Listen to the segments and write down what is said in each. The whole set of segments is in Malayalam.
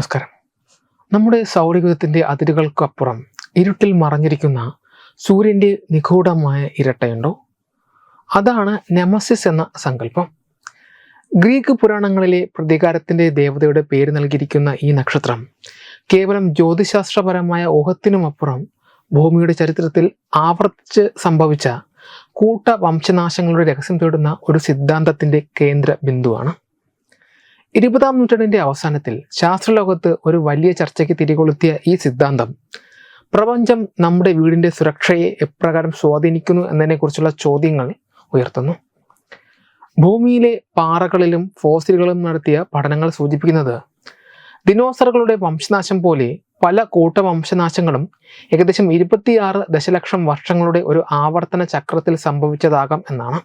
നമസ്കാരം. നമ്മുടെ സൗരയുഗത്തിന്റെ അതിരുകൾക്കപ്പുറം ഇരുട്ടിൽ മറഞ്ഞിരിക്കുന്ന സൂര്യന്റെ നിഗൂഢമായ ഇരട്ടയുണ്ടോ? അതാണ് നെമസിസ് എന്ന സങ്കല്പം. ഗ്രീക്ക് പുരാണങ്ങളിലെ പ്രതികാരത്തിന്റെ ദേവതയുടെ പേര് നൽകിയിരിക്കുന്ന ഈ നക്ഷത്രം കേവലം ജ്യോതിശാസ്ത്രപരമായ ഊഹത്തിനുമപ്പുറം ഭൂമിയുടെ ചരിത്രത്തിൽ ആവർത്തിച്ച് സംഭവിച്ച കൂട്ട വംശനാശങ്ങളുടെ രഹസ്യം തേടുന്ന ഒരു സിദ്ധാന്തത്തിന്റെ കേന്ദ്ര ബിന്ദുവാണ് ഇരുപതാം നൂറ്റാണ്ടിന്റെ അവസാനത്തിൽ ശാസ്ത്രലോകത്ത് ഒരു വലിയ ചർച്ചയ്ക്ക് തിരികൊളുത്തിയ ഈ സിദ്ധാന്തം പ്രപഞ്ചം നമ്മുടെ വീടിന്റെ സുരക്ഷയെ എപ്രകാരം സ്വാധീനിക്കുന്നു എന്നതിനെക്കുറിച്ചുള്ള ചോദ്യങ്ങൾ ഉയർത്തുന്നു. ഭൂമിയിലെ പാറകളിലും ഫോസിലുകളും നടത്തിയ പഠനങ്ങൾ സൂചിപ്പിക്കുന്നത് ദിനോസറുകളുടെ വംശനാശം പോലെ പല കൂട്ട വംശനാശങ്ങളും ഏകദേശം ഇരുപത്തിയാറ് ദശലക്ഷം വർഷങ്ങളുടെ ഒരു ആവർത്തന ചക്രത്തിൽ സംഭവിച്ചതാകാം എന്നാണ്.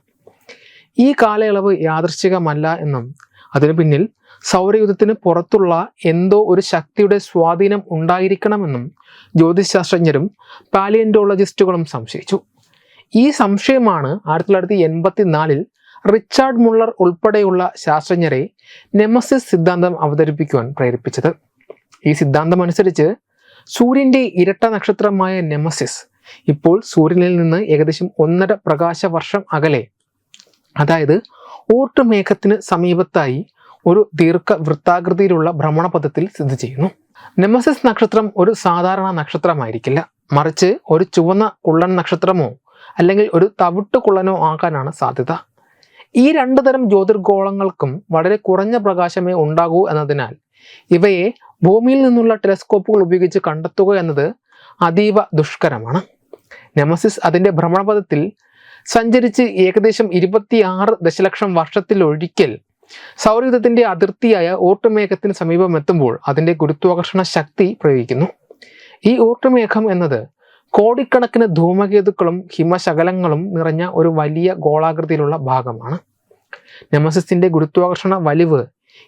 ഈ കാലയളവ് യാദൃശ്ചികമല്ല എന്നും അതിനു പിന്നിൽ സൗരയുധത്തിന് പുറത്തുള്ള എന്തോ ഒരു ശക്തിയുടെ സ്വാധീനം ഉണ്ടായിരിക്കണമെന്നും ജ്യോതിശാസ്ത്രജ്ഞരും പാലിയന്റോളജിസ്റ്റുകളും സംശയിച്ചു. ഈ സംശയമാണ് ആയിരത്തി തൊള്ളായിരത്തി എൺപത്തിനാലിൽ റിച്ചാർഡ് മുള്ളർ ഉൾപ്പെടെയുള്ള ശാസ്ത്രജ്ഞരെ നെമസിസ് സിദ്ധാന്തം അവതരിപ്പിക്കുവാൻ പ്രേരിപ്പിച്ചത്. ഈ സിദ്ധാന്തം അനുസരിച്ച് സൂര്യന്റെ ഇരട്ട നക്ഷത്രമായ നെമസിസ് ഇപ്പോൾ സൂര്യനിൽ നിന്ന് ഏകദേശം ഒന്നര പ്രകാശ വർഷം അകലെ അതായത് ഓട്ടുമേഘത്തിന് സമീപത്തായി ഒരു ദീർഘ വൃത്താകൃതിയിലുള്ള ഭ്രമണപഥത്തിൽ സ്ഥിതി ചെയ്യുന്നു. നെമസിസ് നക്ഷത്രം ഒരു സാധാരണ നക്ഷത്രമായിരിക്കില്ല. മറിച്ച് ഒരു ചുവന്ന കുള്ളൻ നക്ഷത്രമോ അല്ലെങ്കിൽ ഒരു തവിട്ട് കുള്ളനോ ആകാനാണ് സാധ്യത. ഈ രണ്ടു തരം ജ്യോതിർഗോളങ്ങൾക്കും വളരെ കുറഞ്ഞ പ്രകാശമേ ഉണ്ടാകൂ എന്നതിനാൽ ഇവയെ ഭൂമിയിൽ നിന്നുള്ള ടെലസ്കോപ്പുകൾ ഉപയോഗിച്ച് കണ്ടെത്തുക എന്നത് അതീവ ദുഷ്കരമാണ്. നെമസിസ് അതിന്റെ ഭ്രമണപഥത്തിൽ സഞ്ചരിച്ച് ഏകദേശം ഇരുപത്തിയാറ് ദശലക്ഷം വർഷത്തിലൊരിക്കൽ സൗരയുധത്തിന്റെ അതിർത്തിയായ ഓട്ടുമേഘത്തിന് സമീപം എത്തുമ്പോൾ അതിന്റെ ഗുരുത്വാകർഷണ ശക്തി പ്രയോഗിക്കുന്നു. ഈ ഓട്ടുമേഘം എന്നത് കോടിക്കണക്കിന് ധൂമകേതുക്കളും ഹിമശകലങ്ങളും നിറഞ്ഞ ഒരു വലിയ ഗോളാകൃതിയിലുള്ള ഭാഗമാണ്. നെമസിസിന്റെ ഗുരുത്വാകർഷണ വലിവ്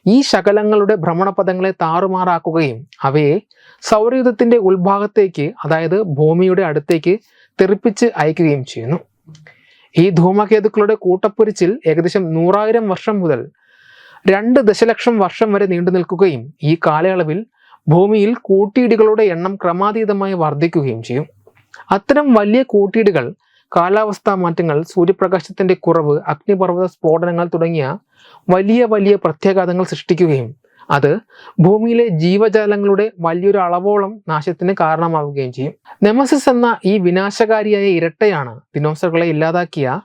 ഈ ശകലങ്ങളുടെ ഭ്രമണപഥങ്ങളെ താറുമാറാക്കുകയും അവയെ സൗരയുധത്തിന്റെ ഉത്ഭാഗത്തേക്ക് അതായത് ഭൂമിയുടെ അടുത്തേക്ക് തെറിപ്പിച്ച് അയക്കുകയും ചെയ്യുന്നു. ഈ ധൂമകേതുക്കളുടെ കൂട്ടപ്പൊരിച്ചിൽ ഏകദേശം നൂറായിരം വർഷം മുതൽ രണ്ട് ദശലക്ഷം വർഷം വരെ നീണ്ടു നിൽക്കുകയും ഈ കാലയളവിൽ ഭൂമിയിൽ കൂട്ടിയിടികളുടെ എണ്ണം ക്രമാതീതമായി വർദ്ധിക്കുകയും ചെയ്യും. അത്തരം വലിയ കൂട്ടിയിടികൾ കാലാവസ്ഥാ മാറ്റങ്ങൾ സൂര്യപ്രകാശത്തിന്റെ കുറവ് അഗ്നിപർവത സ്ഫോടനങ്ങൾ തുടങ്ങിയ വലിയ വലിയ പ്രത്യാഘാതങ്ങൾ സൃഷ്ടിക്കുകയും അത് ഭൂമിയിലെ ജീവജാലങ്ങളുടെ വലിയൊരു അളവോളം നാശത്തിന് കാരണമാവുകയും ചെയ്യും. നെമസിസ് എന്ന ഈ വിനാശകാരിയായ ഇരട്ടയാണ് ദിനോസറുകളെ ഇല്ലാതാക്കിയ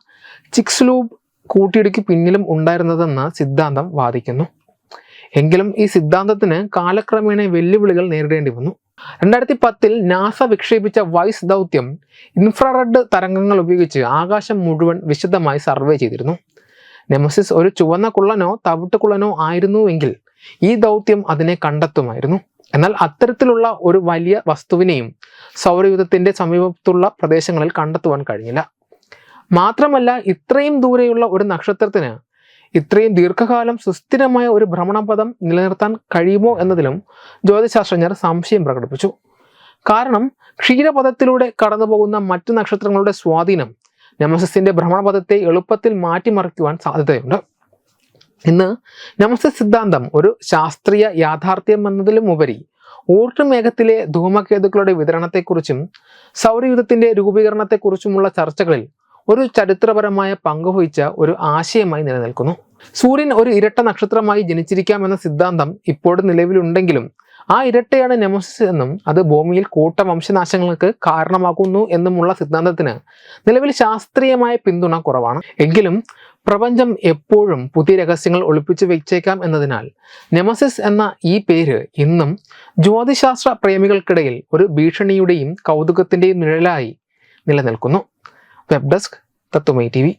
ചിക്സ്ലൂബ് കൂട്ടിയിടിക്ക് പിന്നിലും ഉണ്ടായിരുന്നതെന്ന് സിദ്ധാന്തം വാദിക്കുന്നു. എങ്കിലും ഈ സിദ്ധാന്തത്തിന് കാലക്രമേണ വെല്ലുവിളികൾ നേരിടേണ്ടി വന്നു. രണ്ടായിരത്തി പത്തിൽ നാസ വിക്ഷേപിച്ച വൈസ് ദൗത്യം ഇൻഫ്രാറെഡ് തരംഗങ്ങൾ ഉപയോഗിച്ച് ആകാശം മുഴുവൻ വിശദമായി സർവേ ചെയ്തിരുന്നു. നെമസിസ് ഒരു ചുവന്ന കുള്ളനോ തവിട്ട് കുള്ളനോ ആയിരുന്നുവെങ്കിൽ ഈ ദൗത്യം അതിനെ കണ്ടെത്തുമായിരുന്നു. എന്നാൽ അത്തരത്തിലുള്ള ഒരു വലിയ വസ്തുവിനെയും സൗരയുധത്തിന്റെ സമീപത്തുള്ള പ്രദേശങ്ങളിൽ കണ്ടെത്തുവാൻ കഴിഞ്ഞില്ല. മാത്രമല്ല ഇത്രയും ദൂരെയുള്ള ഒരു നക്ഷത്രത്തിന് ഇത്രയും ദീർഘകാലം സുസ്ഥിരമായ ഒരു ഭ്രമണപഥം നിലനിർത്താൻ കഴിയുമോ എന്നതിലും ജ്യോതിശാസ്ത്രജ്ഞർ സംശയം പ്രകടിപ്പിച്ചു. കാരണം ക്ഷീരപഥത്തിലൂടെ കടന്നുപോകുന്ന മറ്റു നക്ഷത്രങ്ങളുടെ സ്വാധീനം നെമസിസിന്റെ ഭ്രമണപഥത്തെ എളുപ്പത്തിൽ മാറ്റിമറിക്കുവാൻ സാധ്യതയുണ്ട്. ഇന്ന് നമസ്ത സിദ്ധാന്തം ഒരു ശാസ്ത്രീയ യാഥാർത്ഥ്യം എന്നതിലും ഉപരി ഊർജമേഘത്തിലെ ധൂമകേതുക്കളുടെ വിതരണത്തെക്കുറിച്ചും സൗരയുധത്തിന്റെ രൂപീകരണത്തെക്കുറിച്ചുമുള്ള ചർച്ചകളിൽ ഒരു ചരിത്രപരമായ പങ്ക് വഹിച്ച ഒരു ആശയമായി നിലനിൽക്കുന്നു. സൂര്യൻ ഒരു ഇരട്ട നക്ഷത്രമായി ജനിച്ചിരിക്കാമെന്ന സിദ്ധാന്തം ഇപ്പോഴും നിലവിലുണ്ടെങ്കിലും ആ ഇരട്ടയാണ് നെമസിസ് എന്നും അത് ഭൂമിയിൽ കൂട്ട വംശനാശങ്ങൾക്ക് കാരണമാകുന്നു എന്നുമുള്ള സിദ്ധാന്തത്തിന് നിലവിൽ ശാസ്ത്രീയമായ പിന്തുണ കുറവാണ്. എങ്കിലും പ്രപഞ്ചം എപ്പോഴും പുതിയ രഹസ്യങ്ങൾ ഒളിപ്പിച്ചു വെച്ചേക്കാം എന്നതിനാൽ നെമസിസ് എന്ന ഈ പേര് ഇന്നും ജ്യോതിശാസ്ത്ര പ്രേമികൾക്കിടയിൽ ഒരു ഭീഷണിയുടെയും കൗതുകത്തിന്റെയും നിഴലായി നിലനിൽക്കുന്നു. വെബ് ഡെസ്ക് तब तो मई टीवी